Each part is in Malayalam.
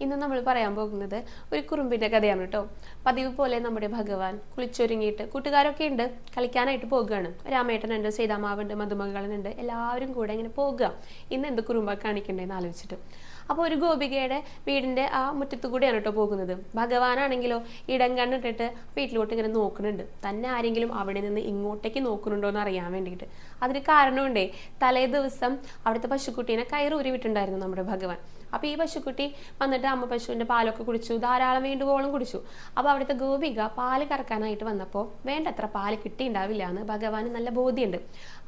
ഇന്ന് നമ്മൾ പറയാൻ പോകുന്നത് ഒരു കുറുമ്പിന്റെ കഥയാണ് കേട്ടോ. പതിവ് പോലെ നമ്മുടെ ഭഗവാൻ കുളിച്ചൊരുങ്ങിയിട്ട് കൂട്ടുകാരൊക്കെ ഉണ്ട്. കളിക്കാനായിട്ട് പോകുകയാണ്. രാമേട്ടനുണ്ട് സീതാമാവുണ്ട് മധുമകളുണ്ട് എല്ലാവരും കൂടെ ഇങ്ങനെ പോകുക. ഇന്ന് എന്ത് കുറുമ്പ കാണിക്കണ്ടേന്ന് ആലോചിച്ചിട്ട്. അപ്പോൾ ഒരു ഗോപികയുടെ വീടിന്റെ ആ മുറ്റത്തു കൂടെയാണ് കേട്ടോ പോകുന്നത്. ഭഗവാനാണെങ്കിലോ ഇടം കണ്ടിട്ടിട്ട് വീട്ടിലോട്ട് ഇങ്ങനെ നോക്കുന്നുണ്ട്. തന്നെ ആരെങ്കിലും അവിടെ നിന്ന് ഇങ്ങോട്ടേക്ക് നോക്കുന്നുണ്ടോ എന്ന് അറിയാൻ വേണ്ടിയിട്ട്. അതിന് കാരണമുണ്ടേ തലേ ദിവസം അവിടുത്തെ പശുക്കുട്ടീനെ കയറൂരി വിട്ടുണ്ടായിരുന്നു നമ്മുടെ ഭഗവാൻ. അപ്പോൾ ഈ പശുക്കുട്ടി വന്നിട്ട് അമ്മ പശുവിന്റെ പാലൊക്കെ കുടിച്ചു ധാരാളം വേണ്ടുവോളം കുടിച്ചു. അപ്പോൾ അവിടുത്തെ ഗോപിക പാൽ കറക്കാനായിട്ട് വന്നപ്പോൾ വേണ്ടത്ര പാൽ കിട്ടിയിട്ടുണ്ടാവില്ല എന്ന് ഭഗവാന് നല്ല ബോധ്യമുണ്ട്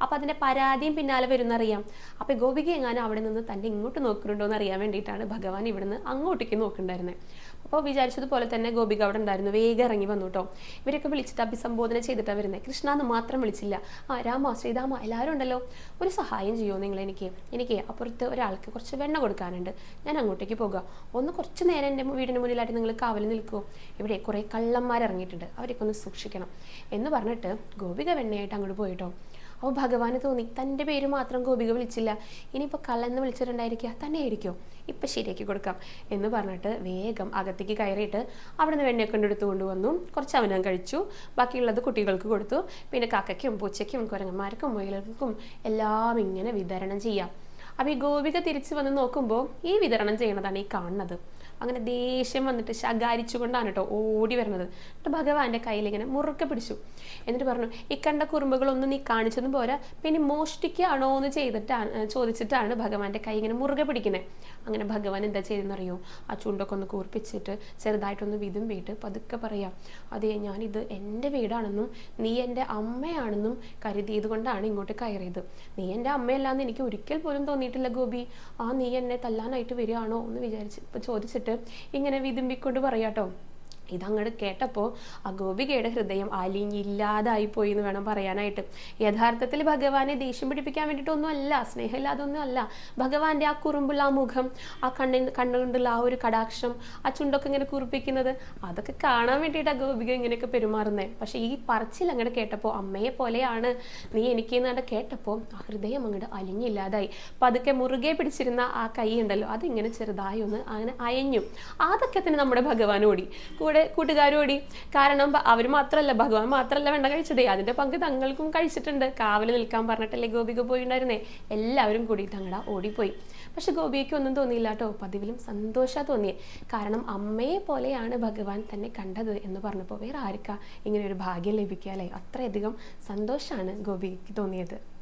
അപ്പോൾ അതിന്റെ പരാതിയും പിന്നാലെ വരുന്നറിയാം. അപ്പോൾ ഗോപിക എങ്ങാനും അവിടെ നിന്ന് തന്നെ ഇങ്ങോട്ട് നോക്കുന്നുണ്ടോ എന്ന് അറിയാൻ വേണ്ടിയിട്ടാണ് ഭഗവാൻ ഇവിടുന്ന് അങ്ങോട്ടേക്ക് നോക്കുന്നുണ്ടായിരുന്നത് അപ്പോൾ വിചാരിച്ചതുപോലെ തന്നെ ഗോപിക അവിടെ ഉണ്ടായിരുന്നു. വേഗം ഇറങ്ങി വന്നു കേട്ടോ. ഇവരൊക്കെ വിളിച്ചിട്ട് അഭിസംബോധന ചെയ്തിട്ടാണ് വരുന്നത് കൃഷ്ണ എന്ന് മാത്രം വിളിച്ചില്ല. ആ രാമ ശ്രീരാമ എല്ലാവരും ഉണ്ടല്ലോ. ഒരു സഹായം ചെയ്യുമോ നിങ്ങൾ എനിക്ക്? എനിക്ക് അപ്പുറത്ത് ഒരാൾക്ക് കുറച്ച് വെണ്ണ കൊടുക്കാനുണ്ട്. ഞാൻ അങ്ങോട്ടേക്ക് പോകുക ഒന്ന് കുറച്ച് നേരം എന്റെ വീടിന് മുന്നിലായിട്ട് നിങ്ങൾ കാവൽ നിൽക്കുമോ ഇവിടെ കുറേ കള്ളന്മാർ ഇറങ്ങിയിട്ടുണ്ട്. അവരെയൊക്കെ ഒന്ന് സൂക്ഷിക്കണം. എന്ന് പറഞ്ഞിട്ട് ഗോപിക വെണ്ണയായിട്ട് അങ്ങോട്ട് പോയിട്ടോ അപ്പോൾ ഭഗവാന് തോന്നി തന്റെ പേര് മാത്രം ഗോപിക വിളിച്ചില്ല. ഇനിയിപ്പോൾ കള്ളെന്ന് വിളിച്ചിട്ടുണ്ടായിരിക്കുക തന്നെ ആയിരിക്കും ഇപ്പം ശരിയാക്കി കൊടുക്കാം. എന്ന് പറഞ്ഞിട്ട് വേഗം അകത്തേക്ക് കയറിയിട്ട് അവിടെ നിന്ന് വെണ്ണയൊക്കെ എടുത്തു കൊണ്ടുവന്നു. കുറച്ച് അവനം കഴിച്ചു. ബാക്കിയുള്ളത് കുട്ടികൾക്ക് കൊടുത്തു. പിന്നെ കാക്കയ്ക്കും പൂച്ചയ്ക്കും കുരങ്ങന്മാർക്കും മുയലുകൾക്കും എല്ലാം ഇങ്ങനെ വിതരണം ചെയ്യാം. അപ്പോൾ ഈ ഗോപിക തിരിച്ചു വന്ന് നോക്കുമ്പോൾ ഈ വിതരണം ചെയ്യണതാണ് ഈ കാണുന്നത്. അങ്ങനെ ദേഷ്യം വന്നിട്ട് ശകാരിച്ചുകൊണ്ടാണ് കേട്ടോ ഓടി വരുന്നത്. എന്നിട്ട് ഭഗവാന്റെ കയ്യിൽ ഇങ്ങനെ മുറുക്കെ പിടിച്ചു. എന്നിട്ട് പറഞ്ഞു ഈ കണ്ട കുറുമ്പുകളൊന്നും നീ കാണിച്ചതും പോരാ. പിന്നെ മോഷ്ടിക്കുകയാണോ എന്ന് ചെയ്തിട്ടാണ് ചോദിച്ചിട്ടാണ് ഭഗവാന്റെ കൈ ഇങ്ങനെ മുറുകെ പിടിക്കുന്നത് അങ്ങനെ ഭഗവാൻ എന്താ ചെയ്തെന്നറിയോ ആ ചുണ്ടൊക്കെ ഒന്ന് കൂർപ്പിച്ചിട്ട് ചെറുതായിട്ടൊന്ന് വിതുമ്പിയിട്ട് പതുക്കെ പറയാം അതെ ഞാനിത് എന്റെ വീടാണെന്നും നീ എന്റെ അമ്മയാണെന്നും കരുതിയത് കൊണ്ടാണ് ഇങ്ങോട്ട് കയറിയത്. നീ എന്റെ അമ്മയല്ലാന്ന് എനിക്ക് ഒരിക്കൽ പോലും തോന്നിയിട്ടില്ല ഗോപി. ആ നീ എന്നെ തല്ലാനായിട്ട് വരികയാണോ? എന്ന് വിചാരിച്ച് ചോദിച്ചിട്ട് ഇങ്ങനെ വിതുമ്പിക്കൊണ്ട് പറയാട്ടോ. ഇതങ്ങോട്ട് കേട്ടപ്പോൾ ഗോപികയുടെ ഹൃദയം അലിഞ്ഞില്ലാതായി പോയി എന്ന് വേണം പറയാനായിട്ട്. യഥാർത്ഥത്തിൽ ഭഗവാനെ ദേഷ്യം പിടിപ്പിക്കാൻ വേണ്ടിയിട്ടൊന്നും അല്ല സ്നേഹമില്ലാതൊന്നും അല്ല ഭഗവാന്റെ ആ കുറുമ്പുള്ള ആ മുഖം ആ കണ്ണിൻ കണ്ണുകൊണ്ടുള്ള ആ ഒരു കടാക്ഷം ആ ചുണ്ടൊക്കെ ഇങ്ങനെ കുറിപ്പിക്കുന്നത് അതൊക്കെ കാണാൻ വേണ്ടിയിട്ട് ആ ഗോപിക ഇങ്ങനെയൊക്കെ പെരുമാറുന്നത് പക്ഷെ ഈ പറച്ചിൽ അങ്ങോട്ട് കേട്ടപ്പോൾ അമ്മയെ പോലെയാണ്. നീ എനിക്ക് എന്നങ്ങോട്ട് കേട്ടപ്പോൾ ആ ഹൃദയം അങ്ങോട്ട് അലിഞ്ഞില്ലാതായി. പതുക്കെ മുറുകെ പിടിച്ചിരുന്ന ആ കൈ ഉണ്ടല്ലോ അതിങ്ങനെ ചെറുതായി ഒന്ന് അങ്ങനെ അയഞ്ഞു. അതൊക്കെ തന്നെ നമ്മുടെ ഭഗവാനോടി. ഓടി കൂടെ കൂട്ടുകാരും കാരണം അവർ മാത്രമല്ല ഭഗവാൻ മാത്രമല്ല വേണ്ട കഴിച്ചതേ. അതിന്റെ പങ്ക് തങ്ങൾക്കും കഴിച്ചിട്ടുണ്ട്. കാവൽ നിൽക്കാൻ പറഞ്ഞിട്ടല്ലേ ഗോപിക പോയിണ്ടായിരുന്നേ? എല്ലാവരും കൂടി തങ്ങട ഓടിപ്പോയി. പക്ഷെ ഗോപികയ്ക്ക് ഒന്നും തോന്നിയില്ല കേട്ടോ പതിവിലും സന്തോഷ തോന്നിയേ. കാരണം അമ്മയെ പോലെയാണ് ഭഗവാൻ തന്നെ കണ്ടത് എന്ന് പറഞ്ഞപ്പോൾ വേറെ ആർക്കാ ഇങ്ങനെ ഒരു ഭാഗ്യം ലഭിക്കുക അല്ലേ അത്രയധികം സന്തോഷമാണ് ഗോപിക്ക് തോന്നിയത്.